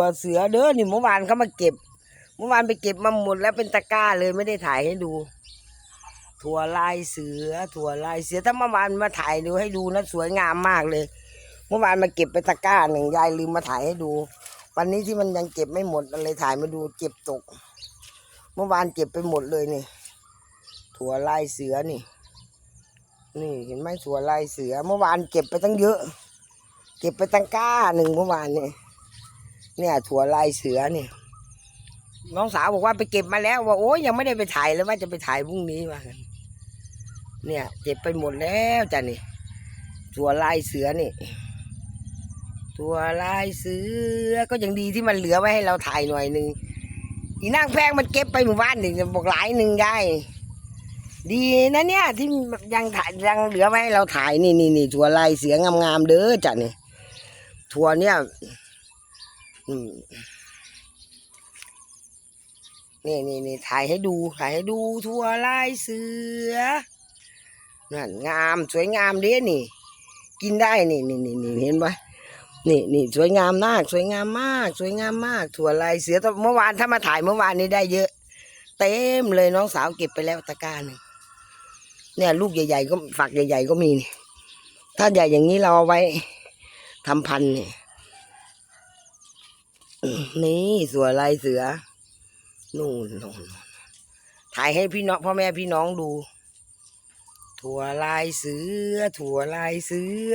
ตัวเสือเด้อนี่เมื่อวานเขามาเก็บ เมื่อวานไปเก็บมาหมดแล้วเป็นตะกร้าเลยไม่ได้ถ่ายให้ดู ถั่วลายเสือ ถั่วลายเสือถ้าเมื่อวานมาถ่ายดูให้ดูนะสวยงามมากเลย เมื่อวานมาเก็บไปตะกร้าหนึ่งยายลืมมาถ่ายให้ดู วันนี้ที่มันยังเก็บไม่หมดเลยถ่ายมาดูเก็บตก เมื่อวานเก็บไปหมดเลยนี่ ถั่วลายเสือนี่ นี่เห็นไหมถั่วลายเสือ เมื่อวานเก็บไปตั้งเยอะ เก็บไปตั้งก้าหนึ่งเมื่อวานเนี่ย เนี่ย ถั่วลายเสือเนี่ยน้องสาวบอกว่าไปเก็บมาแล้ว ว่าโอ้ยยังไม่ได้ไปถ่ายเลยว่าจะไปถ่ายพรุ่งนี้ว่าเนี่ยเก็บไปหมดแล้วจ้ะนี่ถั่วลายเสือนี่ถั่วลายเสือก็ยังดีที่มันเหลือไว้ให้เราถ่ายหน่อยหนึ่งอีนางแพงมันเก็บไปหมู่บ้านหนึ่งบอกหลายหนึ่งยายดีนะเนี่ยที่ยังถ่ายยังเหลือไว้ให้เราถ่ายนี่นี่นี่ถั่วลายเสืองามๆเด้อจ้ะนี่ถั่วเนี่ย อืมนี่นี่นี่ถ่ายให้ดู ถ่ายให้ดูทั่วลายเสือนั่นงามสวยงามเด้นี่ กินได้นี่นี่นี่นี่เห็นปะนี่นี่สวยงามมาก สวยงามมาก สวยงามมาก ถั่วลายเสือเมื่อวานถ้ามาถ่ายเมื่อวานนี้ได้เยอะ เต็มเลยน้องสาวเก็บไปแล้วตะกร้าหนึ่งเนี่ย ลูกใหญ่ๆก็ฝักใหญ่ ๆ ก็มีนี่ถ้าใหญ่อย่างนี้เราเอาไว้ทำพันธุ์เนี่ย นี่สัวลายเสือ นู่นนู่นถ่ายให้พี่น้องพ่อแม่พี่น้องดู ถั่วลายเสือ ถั่วลายเสือ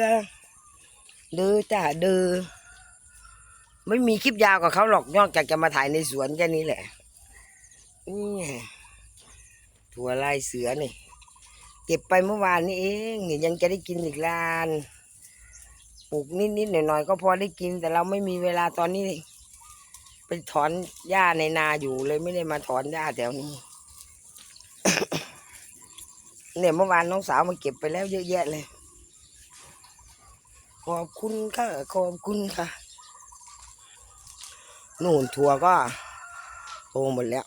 เด้อจ้าเด้อไม่มีคลิปยาวกับเขาหรอกนอกจากจะมาถ่ายในสวนแค่นี้แหละนี่ถั่วลายเสือนี่เก็บไปเมื่อวานนี้เองยังจะได้กินอีกลานปลูกนิดๆหน่อยๆก็พอได้กินแต่เราไม่มีเวลาตอนนี้ ไปถอนหญ้าในนาอยู่เลยไม่ได้มาถอนหญ้าแถวนี้ เนี่ยเมื่อวานน้องสาวมาเก็บไปแล้วเยอะแยะเลย ขอบคุณค่ะ ขอบคุณค่ะ นู่นถั่วก็โตหมดแล้ว